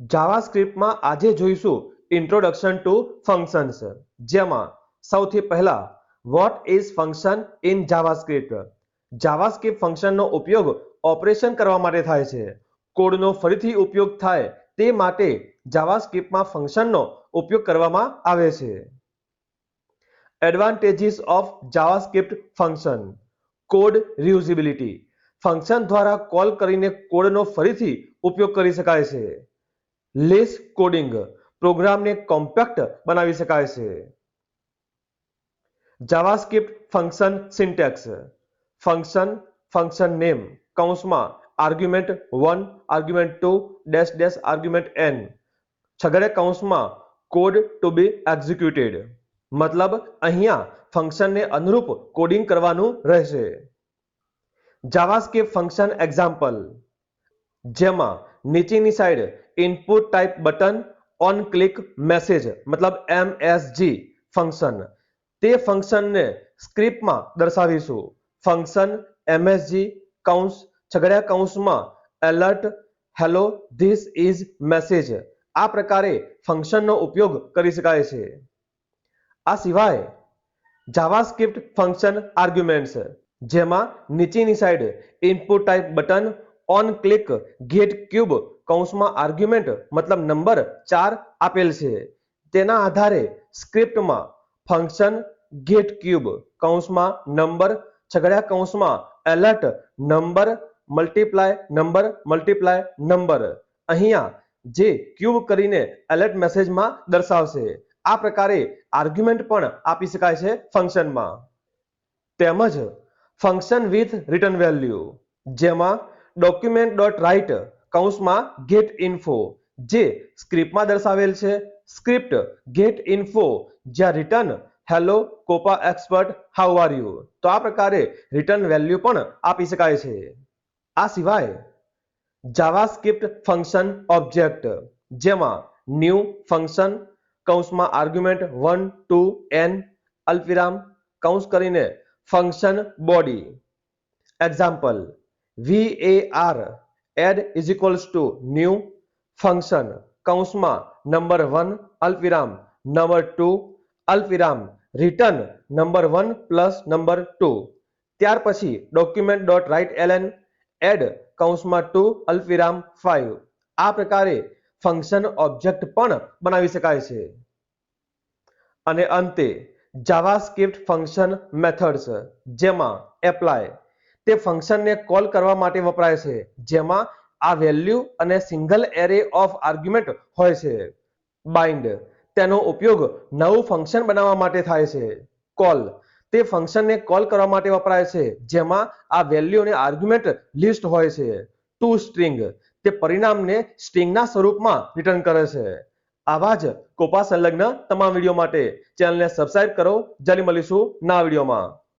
જાવાસ્ક્રિપ્ટમાં આજે જોઈશું introduction to functions જેમાં સૌથી પહેલા what is function in JavaScript JavaScript ફંક્શનનો ઉપયોગ ઓપરેશન કરવા માટે થાય છે. કોડનો ફરીથી ઉપયોગ થાય તે માટે જાવાસ્ક્રિપ્ટમાં ફંક્શનનો ઉપયોગ કરવામાં આવે છે. Advantages of JavaScript function code reusability function દ્વારા કોલ કરીને કોડનો ફરીથી ઉપયોગ કરી શકાય છે. લેસ કોડિંગ પ્રોગ્રામને કોમ્પેક્ટ બનાવી શકાય છે. JavaScript function syntax function function name કૌંસમાં argument one argument two dash dash argument n છગડે કૌંસમાં કોડ ટુ બી એક્ઝિક્યુટેડ મતલબ અહીંયા ફંક્શનને અનુરૂપ કોડિંગ કરવાનું રહેશે. જાવાસ્ક્રિપ્ટ ફંક્શન એક્ઝામ્પલ જેમાં નીચેની side input type button on click message મતલબ એમએસજી ફંક્શન તે ફંક્શનને સ્ક્રિપ્ટમાં દર્શાવીશું. ફંક્શન એમએસજી કૌંસ છગડ્યા કૌંસમાં alert hello this is message આ પ્રકારે ફંક્શનનો ઉપયોગ કરી શકાય છે. આ સિવાય જાવાસ્ક્રિપ્ટ ફંક્શન આર્ગ્યુમેન્ટ્સ જેમાં નીચેની side input type button on click get cube કૌંસમાં આર્ગ્યુમેન્ટ મતલબ નંબર ચાર આપેલ છે. તેના આધારે સ્ક્રિપ્ટમાં ફંક્શન ગેટ ક્યુબ કૌંસમાં નંબર છગડ્યા કૌંસમાં alert number multiply number multiply number અહીંયા જે ક્યુબ કરીને એલર્ટ મેસેજમાં દર્શાવશે. આ પ્રકારે આર્ગ્યુમેન્ટ પણ આપી શકાય છે ફંક્શનમાં તેમજ ફંક્શન વિથ રિટર્ન વેલ્યુ જેમાં ડોક્યુમેન્ટ ડોટ રાઇટ કૌંસમાં ગેટ ઇન્ફો જે સ્ક્રિપ્ટમાં દર્શાવેલ છે. સ્ક્રિપ્ટ ગેટ ઇન્ફો જ્યાં return hello COPA expert how are you તો આ પ્રકારે રિટર્ન વેલ્યુ પણ આપી શકાય છે. આ સિવાય જાવાસ્ક્રિપ્ટ ફંક્શન ઓબ્જેક્ટ જેમાં ન્યૂ ફંક્શન કૌંસમાં આર્ગ્યુમેન્ટ વન ટુ એન અલ્પવિરામ કૌંસ કરીને function body example var add is equals to new function કૌંસમાં નંબર વન અલ્પવિરામ નંબર ટુ અલ્પવિરામ return number one plus number two ત્યાર પછી document dot write LN add કૌંસમાં ટુ અલ્પવિરામ ફાઇવ આ પ્રકારે ફંક્શન ઓબ્જેક્ટ પણ બનાવી શકાય છે. અને અંતે જાવાસ્ક્રિપ્ટ ફંક્શન મેથડ્સ જેમાં એપ્લાય તે ફંક્શનને કોલ કરવા માટે વપરાય છે, જેમાં આ વેલ્યુ અને સિંગલ એરે ઓફ આર્ગ્યુમેન્ટ હોય છે. બાઇન્ડ તેનો ઉપયોગ નવું ફંક્શન બનાવવા માટે થાય છે. કોલ તે ફંક્શનને કોલ કરવા માટે વપરાય છે, જેમાં આ વેલ્યુ અને આર્ગ્યુમેન્ટ લિસ્ટ હોય છે. ટુ સ્ટ્રિંગ તે પરિણામને સ્ટ્રિંગના સ્વરૂપમાં રિટર્ન કરે છે. આવા જ કોપા સંલગ્ન તમામ વીડિયો માટે. ચેનલને સબસ્ક્રાઇબ કરો. જલ્દી મળીશું ના વિડીયોમાં